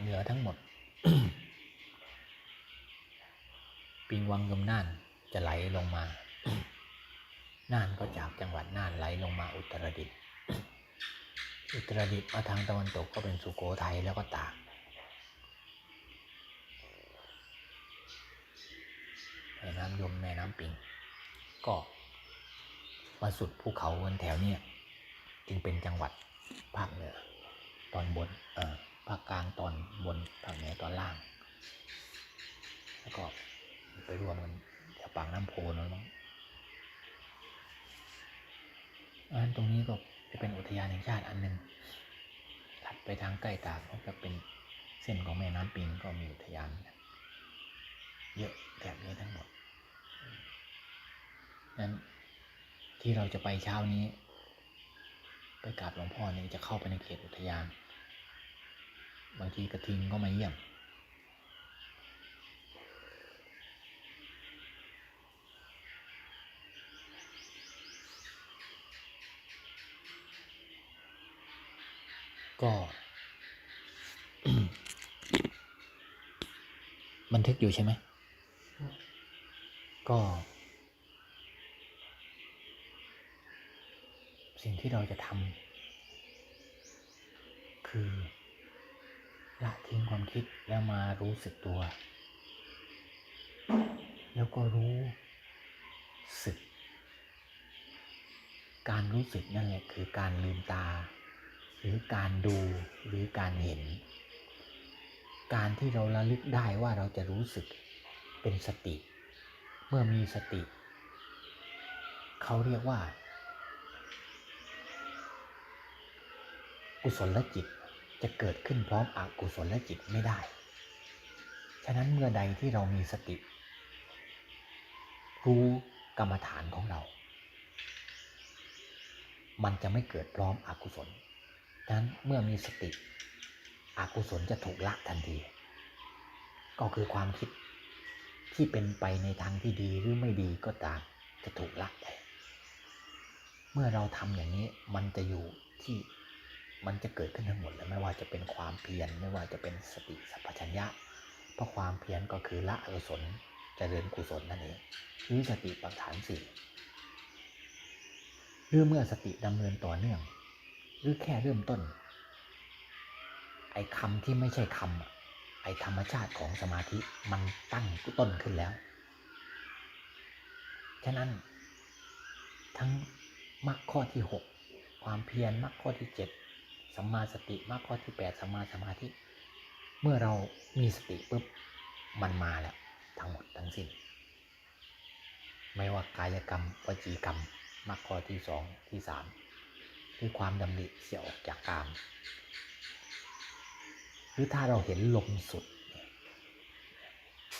เหนือทั้งหมด ปิงวังยมน่านจะไหลลงมา น่านก็จากจังหวัดน่านไหลลงมาอุตรดิตถ์อุตรดิตถ์มาทางตะวันตกก็เป็นสุโขทัยแล้วก็ตากแม่น้ำยมแม่น้ำปิง ก็มาสุดภูเขาบนแถวเนี้ยจึงเป็นจังหวัดภาคเหนือตอนบนเอ่อ ภาคกลางตอนบนภาคเหนือตอนล่าง แล้วก็ไปรวมกันแถวปากน้ำโพนนมั้งอันตรงนี้ก็จะเป็นอุทยานแห่งชาติอันหนึ่งถัดไปทางใกล้ตากก็จะเป็นเส้นของแม่น้ำปิงก็มีอุทยานเยอะแบบนี้ทั้งหมดนั้นที่เราจะไปเช้านี้ ไปกราบหลวงพ่อเนี่ยจะเข้าไปในเขตอุทยาน บางทีกระทิงก็มาเยี่ยม ก็บันทึกอยู่ใช่ไหม ก็ สิ่งที่เราจะทำคือ ละทิ้งความคิดแล้วมารู้สึกตัว แล้วก็รู้สึก การรู้สึกนั่นแหละคือการลืมตา หรือการดูหรือการเห็น การที่เราระลึกได้ว่าเราจะรู้สึกเป็นสติ เมื่อมีสติ เขาเรียกว่า กุศลจิต จะเกิดขึ้นพร้อมอกุศลและจิตไม่ได้ ฉะนั้นเมื่อใดที่เรามีสติ รู้กรรมฐานของเรา มันจะไม่เกิดพร้อมอกุศลฉะนั้นเมื่อมีสติ อกุศลจะถูกละทันที ก็คือความคิดที่เป็นไปในทางที่ดีหรือไม่ดีก็ตามจะถูกละไป เมื่อเราทำอย่างนี้มันจะอยู่ที่ มันจะเกิดขึ้นทั้งหมดเลยไม่ว่าจะเป็นความเพียรไม่ว่าจะเป็นสติสัพพัญญะเพราะความเพียรก็คือละอกุศลเจริญกุศลนั่นเองหรือสติปัฏฐานสี่หรือเมื่อสติดำเนินต่อเนื่อง หรือแค่เริ่มต้น ไอ้คำที่ไม่ใช่คำไอ้ธรรมชาติของสมาธิมันตั้งต้นขึ้นแล้ว ฉะนั้น ทั้งมรรคข้อที่ 6 ความเพียรมรรคข้อที่ 7 สัมมาสติมรรคข้อที่ 8 สัมมาสมาธิ เมื่อเรามีสติปุ๊บมันมาแล้วทั้งหมดทั้งสิ้น ไม่ว่ากายกรรมวจีกรรมมรรคข้อที่สองที่สามคือความดำริเสียออกจากกาม หรือถ้าเราเห็นลมสุด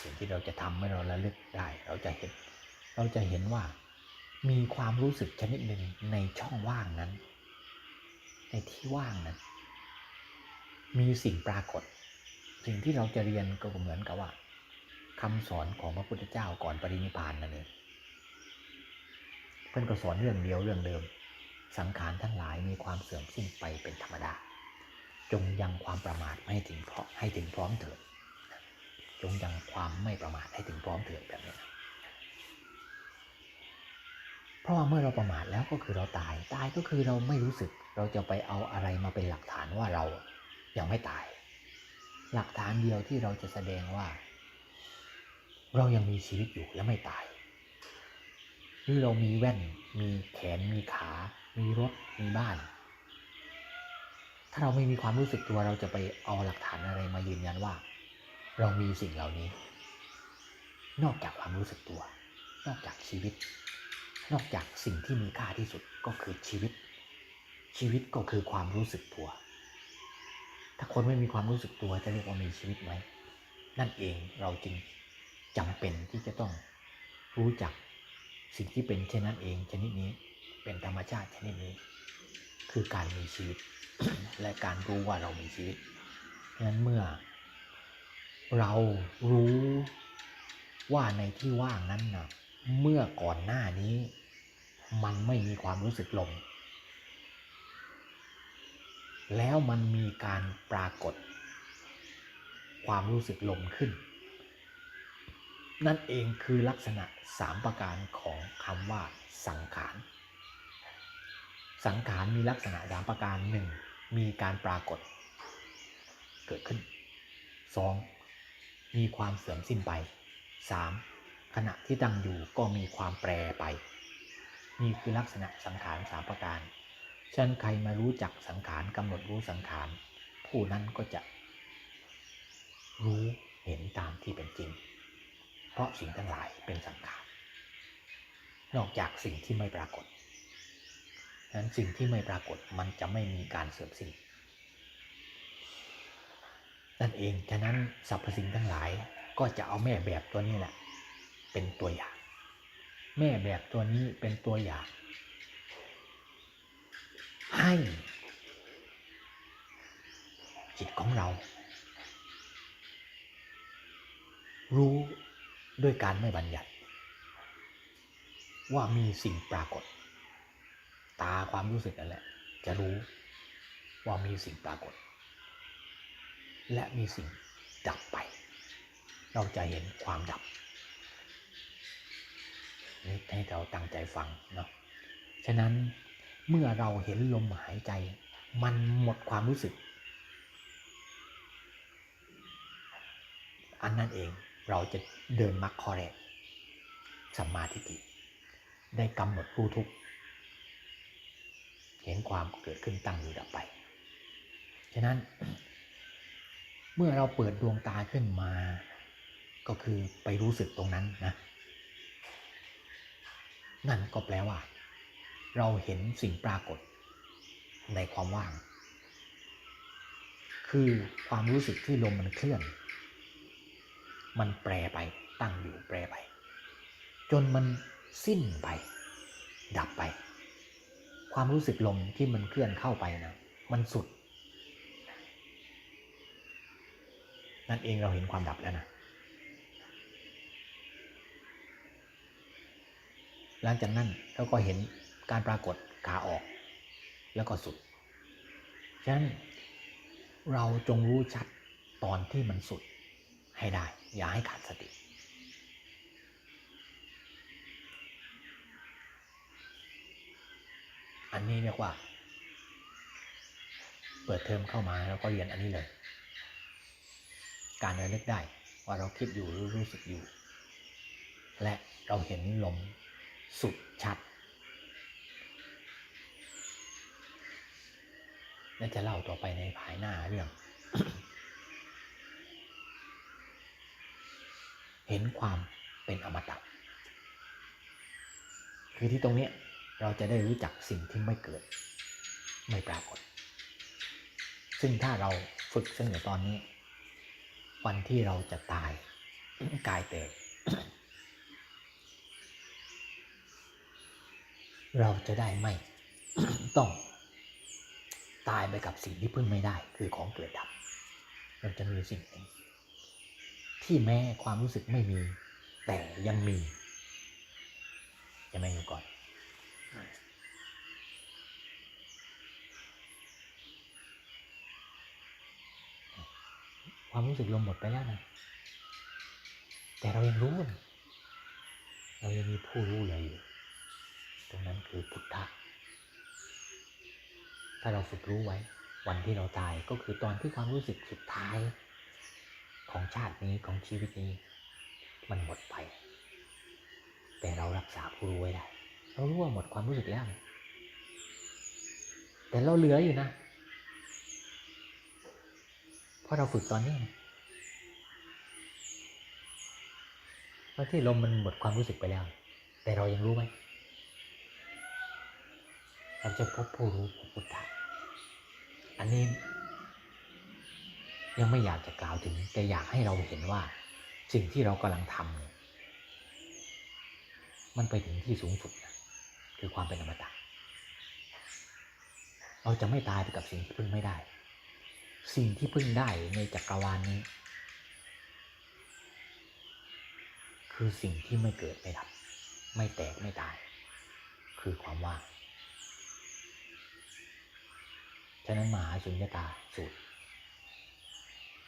สิ่งที่เราจะทำเมื่อเราระลึกได้ เราจะเห็น เราจะเห็นว่ามีความรู้สึกชนิดหนึ่งในช่องว่างนั้น ในที่ว่างนั้น มีสิ่งปรากฏ สิ่งที่เราจะเรียนก็เหมือนกับว่าคำสอนของพระพุทธเจ้าก่อนปรินิพานนั่นเองเพื่อนก็สอนเรื่องเดียวเรื่องเดิม สังขารทั้งหลายมีความเสื่อมสิ้นไปเป็นธรรมดา จงยังความประมาทไม่ให้ถึงพร้อมให้ถึงพร้อมเถิดจงยังความไม่ประมาทให้ถึงพร้อมเถิดแบบนี้นะเพราะว่าเมื่อเราประมาทแล้วก็คือเราตาย ตายก็คือเราไม่รู้สึก เราจะไปเอาอะไรมาเป็นหลักฐานว่าเรายังไม่ตาย หลักฐานเดียวที่เราจะแสดงว่า เรายังมีชีวิตอยู่และไม่ตาย หรือเรามีแว่น มีแขน มีขา มีรถ มีบ้าน ถ้าเราไม่มีความรู้สึกตัวเราจะไปเอาหลักฐานอะไรมายืนยันว่า เรามีสิ่งเหล่านี้ นอกจากความรู้สึกตัว นอกจากชีวิต นอกจากสิ่งที่มีค่าที่สุดก็คือชีวิต ชีวิตก็คือความรู้สึกตัว ถ้าคนไม่มีความรู้สึกตัวจะเรียกว่ามีชีวิตไหม นั่นเองเราจึงจำเป็นที่จะต้องรู้จักสิ่งที่เป็นเช่นนั้นเองชนิดนี้เป็นธรรมชาติชนิดนี้ คือการมีชีวิต และการรู้ว่าเรามีชีวิตฉะนั้นเมื่อ เรารู้ว่าในที่ว่างนั้นนะเมื่อก่อนหน้านี้ มันไม่มีความรู้สึกลม แล้วมันมีการปรากฏ ความรู้สึกลมขึ้น นั่นเองคือลักษณะสามประการของคำว่าสังขาร สังขารมีลักษณะสามประการหนึ่งมีการปรากฏ เกิดขึ้น 2. มีความเสื่อมสิ้นไป 3. ขณะที่ตั้งอยู่ก็มีความแปรไป นี่คือลักษณะสังขารสามประการ ฉะนั้นใครมารู้จักสังขารกำหนดรู้สังขาร ผู้นั้นก็จะ รู้เห็นตามที่เป็นจริง เพราะสิ่งทั้งหลายเป็นสังขาร นอกจากสิ่งที่ไม่ปรากฏฉะนั้นสิ่งที่ไม่ปรากฏมันจะไม่มีการเสื่อมสิ้นนั่นเอง ฉะนั้นสรรพสิ่งทั้งหลายก็จะเอาแม่แบบตัวนี้แหละ เป็นตัวอย่าง แม่แบบตัวนี้เป็นตัวอย่าง ให้ จิตของเรา รู้ด้วยการไม่บัญญัติ ว่ามีสิ่งปรากฏ ตาความรู้สึกนั่นแหละ จะรู้ว่ามีสิ่งปรากฏ และมีสิ่งดับไป เราจะเห็นความดับนี่ให้เราตั้งใจฟังเนาะฉะนั้น เมื่อเราเห็นลมหายใจ มันหมดความรู้สึก อันนั้นเองเราจะเดินมรรคข้อแรกสัมมาทิฏฐิได้กำหนดรู้ทุกข์เห็นความเกิดขึ้นตั้งอยู่ดับไป ฉะนั้น เมื่อเราเปิดดวงตาขึ้นมา ก็คือไปรู้สึกตรงนั้นนะ นั่นก็แปลว่า เราเห็นสิ่งปรากฏในความว่าง คือความรู้สึกที่ลมมันเคลื่อน มันแปรไปตั้งอยู่แปรไป จนมันสิ้นไป ดับไป ความรู้สึกลมที่มันเคลื่อนเข้าไปนะมันสุด นั่นเองเราเห็นความดับแล้วนะหลังจากนั้นเราก็เห็น การปรากฏขาออก แล้วก็สุด ฉะนั้นเราจงรู้ชัดตอนที่มันสุดให้ได้ อย่าให้ขาดสติ อันนี้เรียกว่า เปิดเทอมเข้ามาแล้วก็เรียนอันนี้เลย การระลึกได้ว่าเราคิดอยู่หรือรู้สึกอยู่ และเราเห็นลมสุดชัด และจะเล่าต่อไปในภายหน้าเรื่อง เห็นความเป็นอมตะคือที่ตรงนี้เราจะได้รู้จักสิ่งที่ไม่เกิด ไม่ปรากฏ ซึ่งถ้าเราฝึกซึ่งในตอนนี้ วันที่เราจะตายกายแตกเราจะได้ไม่ต้อง ตายไปกับสิ่งที่พึ่งไม่ได้ คือของเกิดดับเราจะมีสิ่งหนึ่งที่แม้ความรู้สึกไม่มี แต่ยังมีจะไม่อยู่ก่อน ความรู้สึกลมหมดไปแล้วนะแต่เรายังรู้ เรายังมีผู้รู้เลืออยู่ ตรงนั้นคือพุทธะ ถ้าเราฝึกรู้ไว้ วันที่เราตายก็คือตอนที่ความรู้สึกสุดท้ายของชาตินี้ของชีวิตนี้ มันหมดไป แต่เรารักษาผู้รู้ไว้ได้ เรารู้ว่าหมดความรู้สึกแล้ว แต่เราเหลืออยู่นะ เพราะเราฝึกตอนนี้ไงเพราะที่ลมมันหมดความรู้สึกไปแล้ว แต่เรายังรู้ไหม เราจะพบผู้รู้พบพุทธะอันนี้ ยังไม่อยากจะกล่าวถึง แต่อยากให้เราเห็นว่า สิ่งที่เรากำลังทำเนี่ยมันไปถึงที่สูงสุดนะคือความเป็นอมตะเราจะไม่ตายไปกับสิ่งที่พึ่งไม่ได้ สิ่งที่พึ่งได้ในจักรวาลนี้ คือสิ่งที่ไม่เกิดไม่ดับ ไม่แตกไม่ตาย คือความว่าง ฉะนั้นมหาสุญญตาสูตร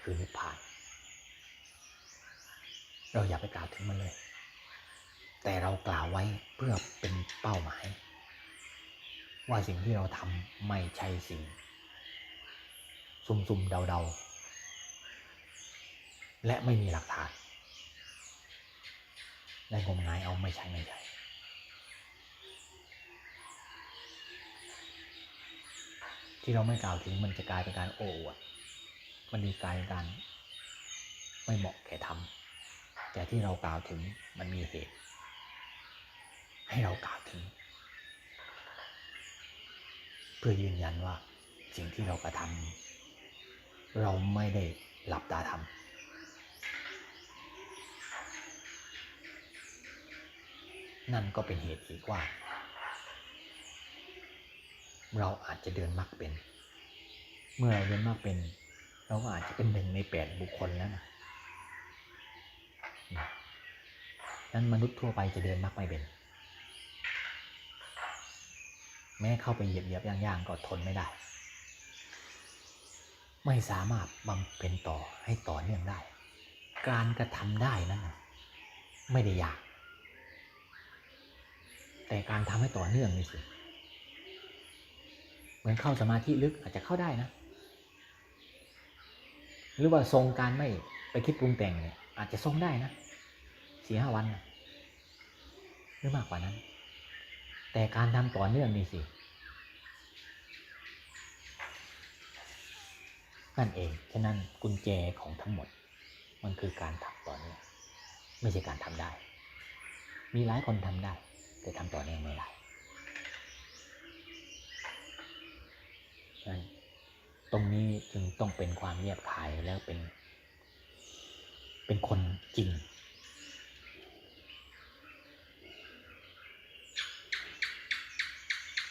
คือนิพพาน เราอย่าไปกล่าวถึงมันเลย แต่เรากล่าวไว้เพื่อเป็นเป้าหมาย ว่าสิ่งที่เราทำไม่ใช่สิ่ง ซุ่มๆเดาๆ และไม่มีหลักฐานและงมงายเอาไม่ใช่ไม่ใช่ ที่เราไม่กล่าวถึงมันจะกลายเป็นการโอ้อวดมันมีกลายเป็นการไม่เหมาะแก่ทำแต่ที่เรากล่าวถึงมันมีเหตุ ให้เรากล่าวถึง เพื่อยืนยันว่าสิ่งที่เรากระทำเราไม่ได้หลับตาทำนั่นก็เป็นเหตุอีกว่า เราอาจจะเดินมรรคเป็น เมื่อเราเดินมรรคเป็น เราก็อาจจะเป็นหนึ่งในแปดบุคคลแล้วนะนั้นมนุษย์ทั่วไปจะเดินมรรคไม่เป็น แม้เข้าไปเหยียบเหยียบย่างย่างก็ทนไม่ได้ ไม่สามารถบำเพ็ญต่อให้ต่อเนื่องได้ การกระทำได้นั้นไม่ได้ยาก แต่การทำให้ต่อเนื่องนี่สิ มือนเข้าสมาธิลึกอาจจะเข้าได้นะ หรือว่าทรงการไม่ไปคิดปรุงแต่งเนี่ยอาจจะทรงได้นะสี่ห้าวันนะหรือมากกว่านั้น แต่การทำต่อเนื่องนี่สินั่นเองฉะนั้นกุญแจของทั้งหมด มันคือการทำต่อเนื่องไม่ใช่การทำได้ มีหลายคนทำได้ แต่ทำต่อเนื่องไม่ได้ั้นตรงนี้จึงต้องเป็นความเงียบขายแล้วเป็น เป็นคนจริง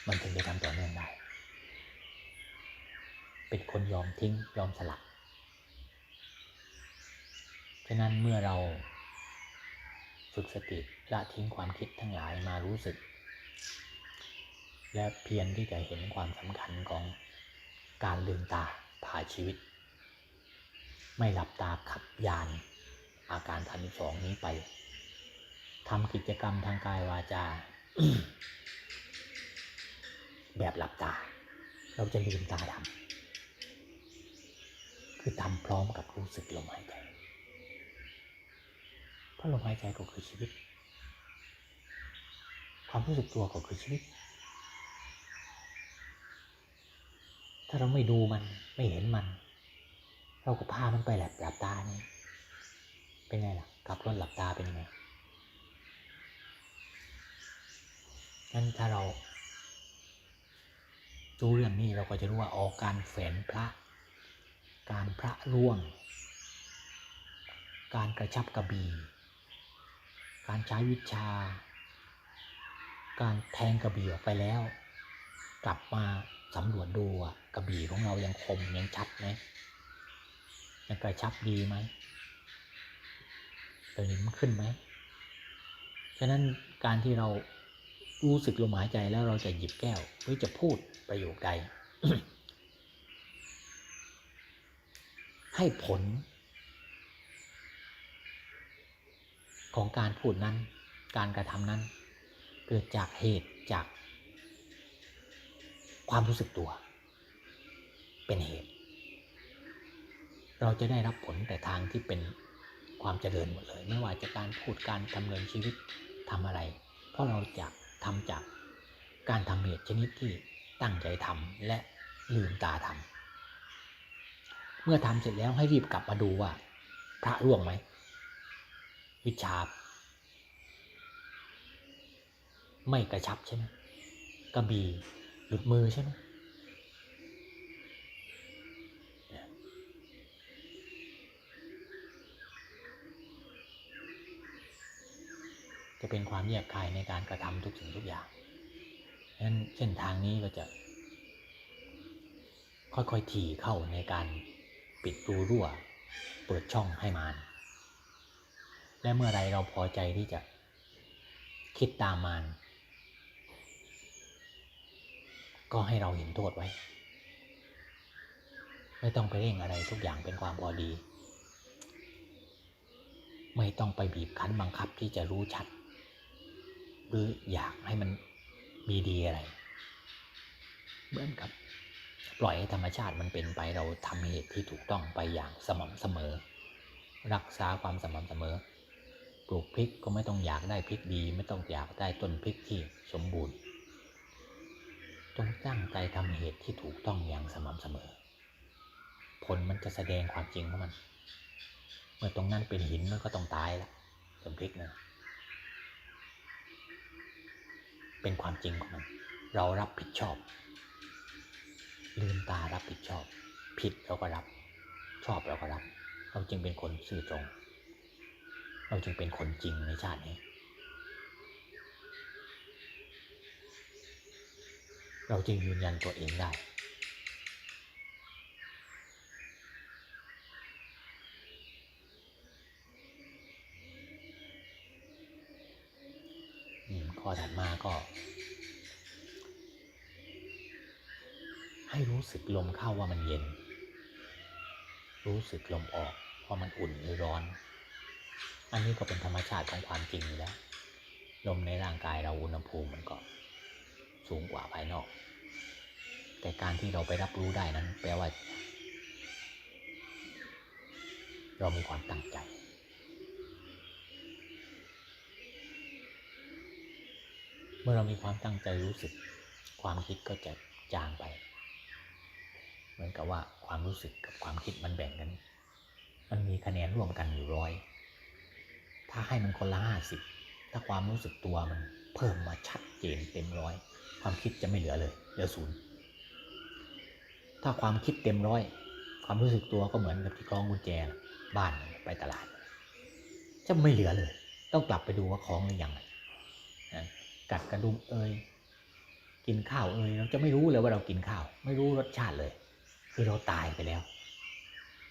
มันถึงจะทำต่อเนื่องได้ เป็นคนยอมทิ้งยอมสลับฉะนั้นเมื่อเราฝึกสติละทิ้งความคิดทั้งหลายมารู้สึก และเพียรที่จะเห็นความสำคัญของ การลืมตาผ่าชีวิต ไม่หลับตาขับยาน อาการทันสองนี้ไปทำกิจกรรมทางกายวาจา แบบหลับตา เราจะลืมตาทำคือทำพร้อมกับรู้สึกลมหายใจเพราะลมหายใจก็คือชีวิต ความรู้สึกตัวก็คือชีวิต ถ้า เราไม่ดูมันไม่เห็นมัน เราก็พามันไปแหลบหลับตานี่เป็นไงล่ะขับรถหลับตาเป็นไงงั้นถ้าเรารู้เรื่องนี้เราก็จะรู้ว่าออกการแฝนพระ การพระร่วง การกระชับกระบี่ การใช้วิชา การแทงกระบี่ออกไปแล้ว กลับมาสำรวจดูว่าก ระบี่ของเรายังคมยังชัดไหมยังกระชับดีไหมสนิมขึ้นไหมฉะนั้นการที่เรารู้สึกลมหายใจแล้วเราจะหยิบแก้วหรือจะพูดประโยคใด ให้ผล ของการพูดนั้น การกระทำนั้น เกิดจากเหตุจากความรู้สึกตัว เป็นเหตุ เราจะได้รับผลแต่ทางที่เป็นความเจริญหมดเลย ไม่ว่าจะการพูดการดำเนินชีวิตทำอะไร เพราะเราจะทำจากการทำเหตุชนิดที่ตั้งใจทำและลืมตาทำเมื่อทำเสร็จแล้วให้รีบกลับมาดูว่า พระร่วงไหมวิชา ไม่กระชับใช่ไหมกระบี่หลุดมือใช่ไหมเนี่ย จะเป็นความเยียบคายในการกระทำทุกสิ่งทุกอย่างฉะนั้นเส้นทางนี้ก็จะ ค่อยๆถี่เข้าในการปิดรูรั่ว เปิดช่องให้มานและเมื่อไรเราพอใจที่จะคิดตามมานก็ให้เราเห็นโทษไว้ ไม่ต้องไปเร่งอะไรทุกอย่างเป็นความพอดี ไม่ต้องไปบีบคั้นบังคับที่จะรู้ชัด หรืออยากให้มันมีดีอะไร เหมือนกับ ปล่อยให้ธรรมชาติมันเป็นไปเราทำเหตุที่ถูกต้องไปอย่างสม่ำเสมอ รักษาความสม่ำเสมอ ปลูกพริกก็ไม่ต้องอยากได้พริกดี ไม่ต้องอยากได้ต้นพริกที่สมบูรณ์จงตั้งใจทำเหตุที่ถูกต้องอย่างสม่ำเสมอ ผลมันจะแสดงความจริงของมัน เมื่อตรงนั้นเป็นหินมันก็ต้องตายละต้นพริกนะ เป็นความจริงของมัน เรารับผิดชอบ ลืมตารับผิดชอบ ผิดเราก็รับ ชอบเราก็รับ เราจึงเป็นคนซื่อตรง เราจึงเป็นคนจริงในชาตินี้ เราจึงยืนยันตัวเองได้ อืม ข้อถัดมาก็ ให้รู้สึกลมเข้าว่ามันเย็น รู้สึกลมออกว่ามันอุ่นหรือร้อน อันนี้ก็เป็นธรรมชาติของความจริงอยู่แล้ว ลมในร่างกายเราอุณหภูมิมันก็สูงกว่าภายนอก แต่การที่เราไปรับรู้ได้นั้น แปลว่า เรามีความตั้งใจ มื่อเรามีความตั้งใจรู้สึก ความคิดก็จะจางไป เหมือนกับว่าความรู้สึกกับความคิดมันแบ่งกัน มันมีคะแนนร่วมกันอยู่ร้อย ถ้าให้มันคนละห้าสิบถ้าความรู้สึกตัวมันเพิ่มมาชัดเจนเต็มร้อย ความคิดจะไม่เหลือเลยเหลือศูนย์ถ้าความคิดเต็มร้อย ความรู้สึกตัวก็เหมือนกับที่คล้องกุญแจบ้านไปตลาด จะไม่เหลือเลย ต้องกลับไปดูว่าคล้องหรือยังนะ กัดกระดุมเอยกินข้าวเอยเราจะไม่รู้เลยว่าเรากินข้าว ไม่รู้รสชาติเลย คือเราตายไปแล้ว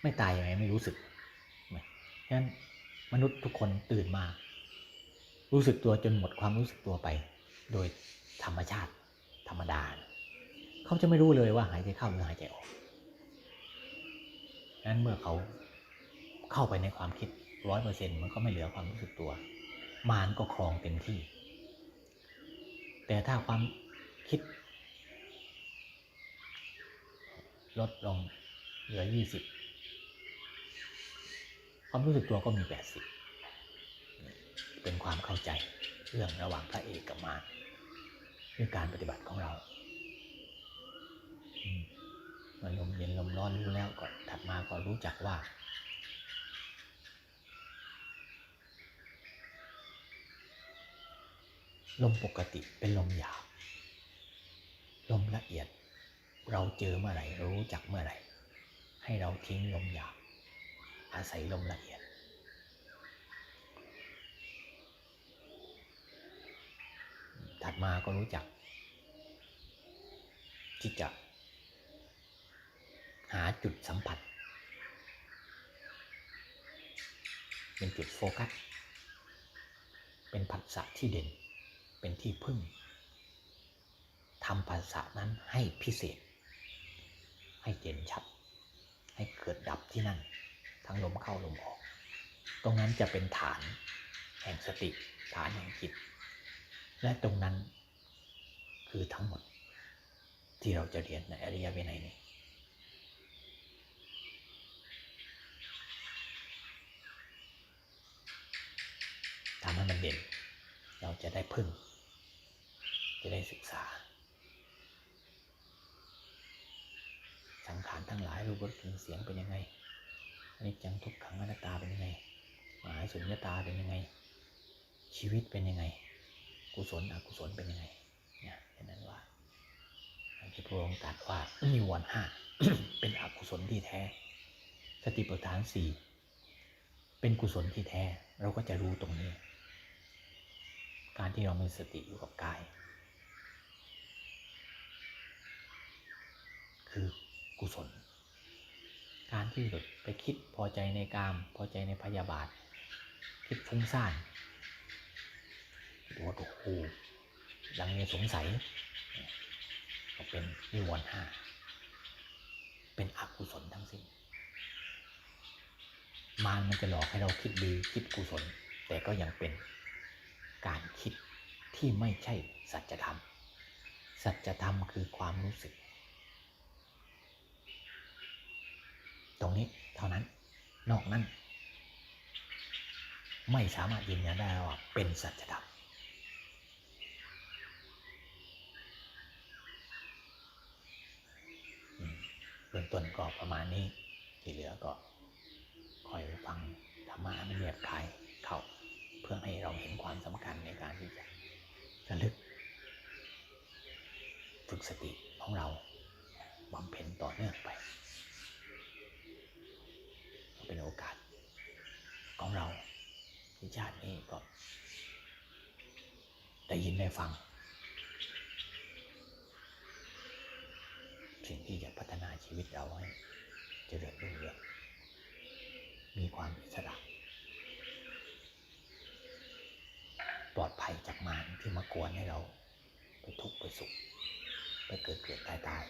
ไม่ตายยังไงไม่รู้สึกฉะนั้นมนุษย์ทุกคนตื่นมา รู้สึกตัวจนหมดความรู้สึกตัวไป โดยธรรมชาติ ธรรมดา เขาจะไม่รู้เลยว่าหายใจเข้าหรือหายใจออกนั้นเมื่อเขาเข้าไปในความคิดร้อยเปอร์เซ็นต์มันก็ไม่เหลือความรู้สึกตัว มารก็ครองเต็มที่ แต่ถ้าความคิด ลดลงเหลือยี่สิบความรู้สึกตัวก็มีแปดสิบเป็นความเข้าใจเรื่องระหว่างพระเอกกับมารด้วยการปฏิบัติของเรามเมื่อลมเย็นลมร้อนรู้แล้วก็ถัดมาก็รู้จักว่า ลมปกติเป็นลมหยาบ ลมละเอียด เราเจอเมื่อไหร่เรารู้จักเมื่อไหร่ ให้เราทิ้งลมหยาบ อาศัยลมละเอียด ถัดมาก็รู้จัก ที่จะ หาจุดสัมผัส เป็นจุดโฟกัส เป็นผัสสะที่เด่น เป็นที่พึ่งทำภาษานั้นให้พิเศษ ให้เด่นชัด ให้เกิดดับที่นั่น ทั้งลมเข้าลมออก ตรงนั้นจะเป็นฐานแห่งสติ ฐานแห่งจิต และตรงนั้นคือทั้งหมดที่เราจะเรียนในอริยวินัยนี้ทำให้มันเด่น เราจะได้พึ่ง จะได้ศึกษา สังขารทั้งหลายรูปรสกลิ่นเสียงเป็นยังไงอนิจจังทุกขังอนัตตาเป็นยังไงหมหาสุญญตาเป็นยังไง ชีวิตเป็นยังไง กุศลอกุศลเป็นยังไงเนี่ยเห็นนั้นว่าที่พระองค์ตรัสว่านิวรณ์ห้าเป็นอกุศลที่แท้ สติปัฏฐานสี่เป็นกุศลที่แท้เราก็จะรู้ตรงนี้ การที่เรามีสติอยู่กับกาย คือกุศล การที่หลุดไปคิดพอใจในกาม พอใจในพยาบาท คิดฟุ้งซ่านตัวโอ้โหลังเลสงสัยก็เป็นนิวรณ์ห้าเป็นอกุศลทั้งสิ้นมารมันจะหลอกให้เราคิดดีคิดกุศล แต่ก็ยังเป็นการคิดที่ไม่ใช่สัจธรรม สัจธรรมคือความรู้สึก ตรงนี้เท่านั้น นอกนั้น ไม่สามารถยืนยันได้ว่าเป็นสัจธรรมเบื้องต้นก็ประมาณนี้ ที่เหลือก็คอยฟังธรรมะให้มันเรียบคายเข้าเพื่อให้เราเห็นความสำคัญในการที่จะระลึก ฝึกสติของเราบำเพ็ญต่อเนื่องไป เป็นโอกาสของเรา ที่ชาตินี้ก็ได้ยินได้ฟัง สิ่งที่จะพัฒนาชีวิตเราให้เจริญรุ่งเรืองมีความอิสระปลอดภัยจากมารที่มากวนให้เรา ไปทุกข์ไปสุข ไปเกิดเกิดตายตาย